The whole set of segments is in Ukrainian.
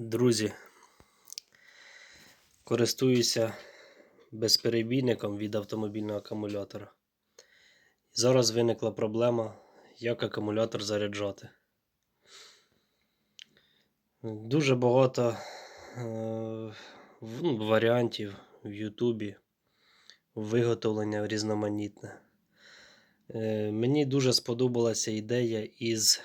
Друзі, користуюся безперебійником від автомобільного акумулятора. Зараз виникла проблема, як акумулятор заряджати. Дуже багато е, ну, варіантів в Ютубі, виготовлення різноманітне. Е, Мені дуже сподобалася ідея із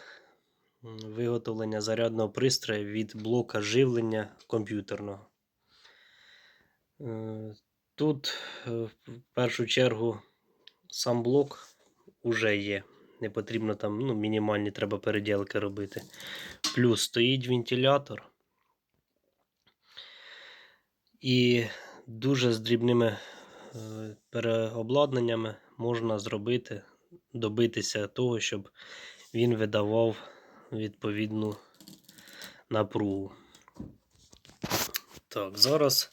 виготовлення зарядного пристрою від блока живлення комп'ютерного. Е, Тут е, в першу чергу сам блок уже є. Не потрібно там ну, мінімальні треба переділки робити. Плюс стоїть вентилятор. І дуже з дрібними е, переобладнаннями можна зробити, добитися того, щоб він видавав відповідну напругу. Так, зараз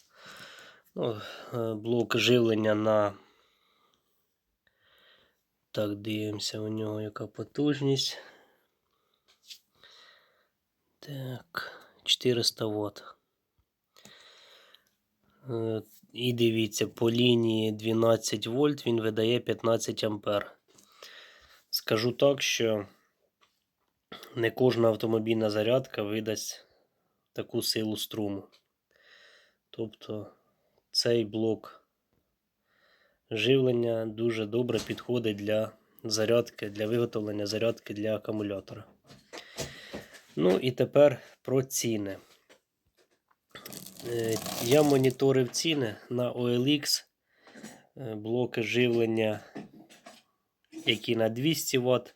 ну, е, блок живлення на. Так, дивимося у нього яка потужність. Так, 400 Вт. Е, І дивіться, по лінії 12 вольт він видає 15 ампер. Скажу так, що не кожна автомобільна зарядка видасть таку силу струму. Тобто цей блок живлення дуже добре підходить для зарядки, для виготовлення зарядки для акумулятора. Ну і тепер про ціни. Е, Я моніторив ціни на OLX е, блоки живлення, які на 200 Вт,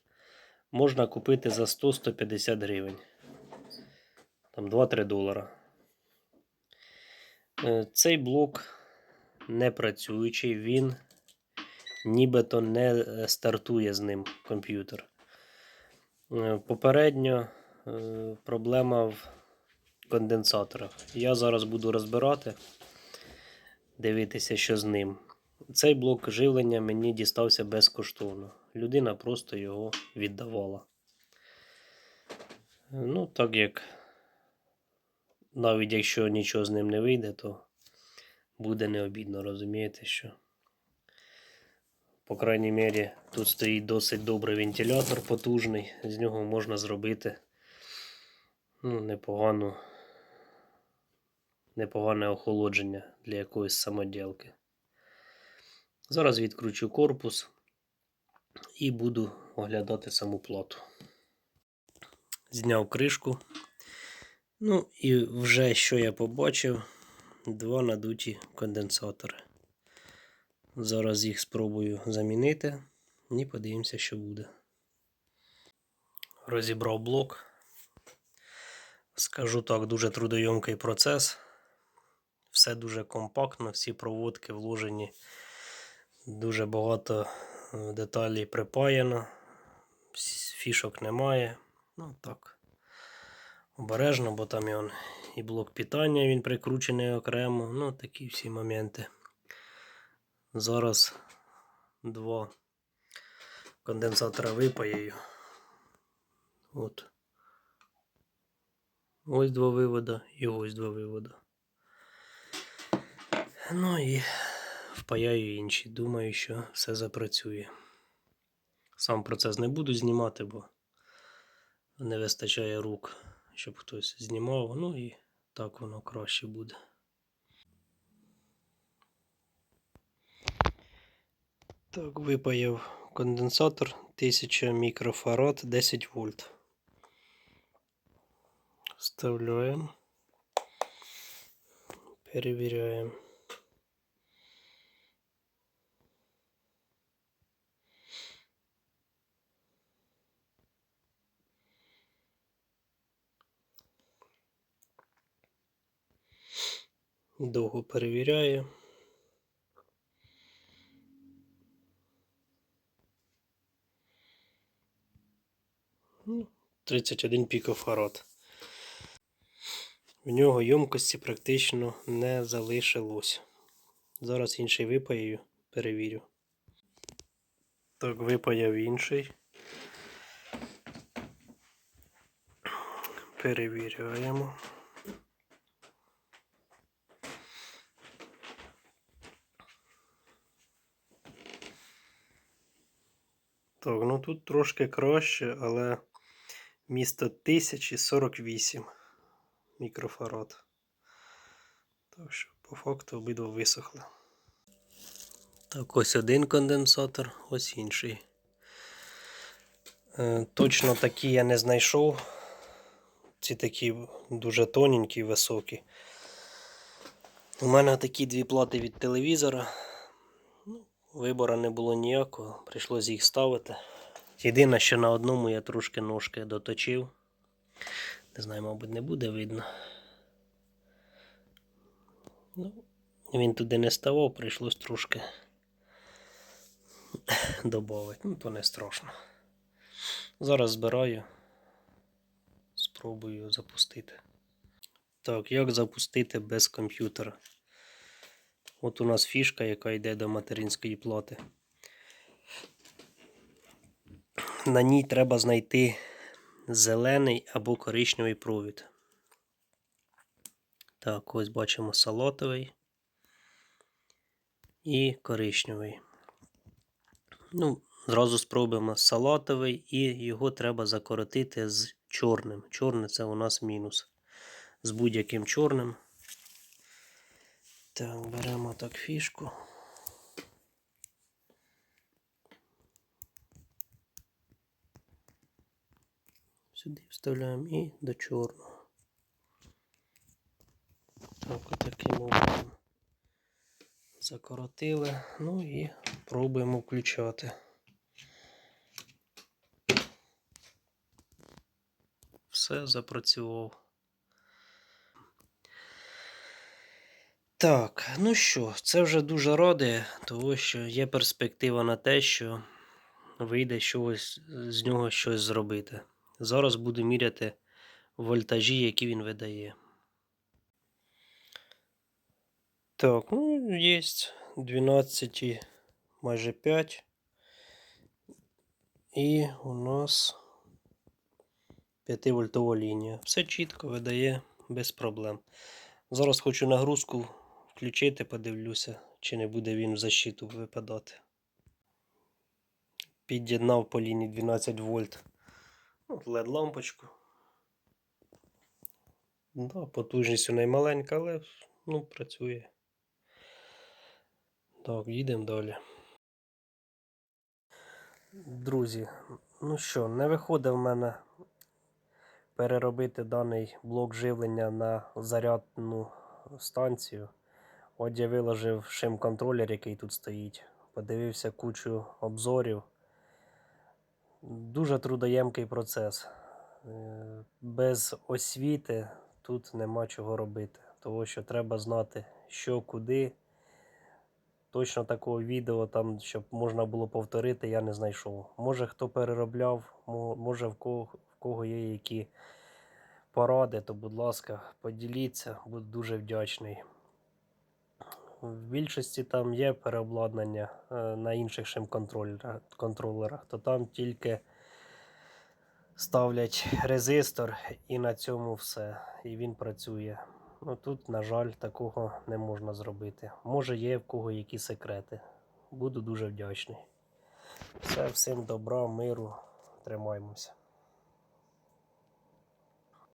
можна купити за 100-150 гривень. Там 2-3 долара. Е, Цей блок не працюючий, він нібито не е, стартує з ним комп'ютер. Е, Попередньо проблема в конденсаторах. Я зараз буду розбирати, дивитися, що з ним. Цей блок живлення мені дістався безкоштовно. Людина просто його віддавала. Ну, так як навіть якщо нічого з ним не вийде, то буде необідно, розумієте, що. По крайній мірі, тут стоїть досить добрий вентилятор потужний, з нього можна зробити ну, непогану, непогане охолодження для якоїсь самоділки. Зараз відкручу корпус і буду оглядати саму плату. Зняв кришку. Ну і вже що я побачив, два надуті конденсатори. Зараз їх спробую замінити і подивимося, що буде. Розібрав блок. Скажу так, дуже трудойомкий процес. Все дуже компактно, всі проводки вложені. Дуже багато е, деталей припаяно. Фішок немає. Ну так. Обережно, бо там і, он, і блок питання він прикручений окремо. Ну, такі всі моменти. Зараз два конденсатора випаяю. От. Ось два вивода і ось два вивода. Ну і впаяю інші. Думаю, що все запрацює. Сам процес не буду знімати, бо не вистачає рук, щоб хтось знімав. Ну і так воно краще буде. Так, випаяв конденсатор 1000 мікрофарад 10 вольт. Вставляємо. Перевіряємо. Довго перевіряє. Ну, 31 пікофарад. В нього ємкості практично не залишилось. Зараз інший випаю, перевірю. Так, випаяв інший. Перевіряємо. Так, ну тут трошки краще, але місто 1048 мікрофарад. Так що, по факту обидва висохли. Так, ось один конденсатор, ось інший. Е, точно такі я не знайшов. Ці такі дуже тоненькі, високі. У мене такі дві плати від телевізора. Вибору не було ніякого, прийшлося їх ставити. Єдине, що на одному я трошки ножки доточив. Не знаю, мабуть, не буде видно. Ну, він туди не ставав, прийшлось трошки додати. Ну, то не страшно. Зараз збираю. Спробую запустити. Так, як запустити без комп'ютера? От у нас фішка, яка йде до материнської плати. На ній треба знайти зелений або коричневий провід. Так, ось бачимо салатовий і коричневий. Ну, зразу спробуємо салатовий, і його треба закоротити з чорним. Чорний це у нас мінус. З будь-яким чорним. Так, беремо так фішку. Сюди вставляємо і до чорного. Так, отаким образом закоротили. Ну і пробуємо включати. Все запрацював. Так, ну що, це вже дуже радує, тому що є перспектива на те, що вийде щось з нього щось зробити. Зараз буду міряти вольтажі, які він видає. Так, ну, є 12, майже 5. І у нас 5 вольтова лінія. Все чітко видає без проблем. Зараз хочу нагрузку включити, подивлюся, чи не буде він в защиту випадати. Під'єднав по лінії 12 вольт led лампочку. Да, потужність у неї маленька, але ну, працює. Так, їдемо далі. Друзі, ну що, не виходить в мене переробити даний блок живлення на зарядну станцію. От я виложив шим-контролер, який тут стоїть. Подивився кучу обзорів. Дуже трудоємкий процес. Е, Без освіти тут нема чого робити. Тому що треба знати, що куди. Точно такого відео, там, щоб можна було повторити, я не знайшов. Може хто переробляв, може в кого, в кого є які поради, то будь ласка, поділіться, буду дуже вдячний. В більшості там є переобладнання е, на інших шим-контролерах, контролерах, то там тільки ставлять резистор і на цьому все. І він працює. Ну тут, на жаль, такого не можна зробити. Може є в кого які секрети. Буду дуже вдячний. Все, всім добра, миру, тримаймося.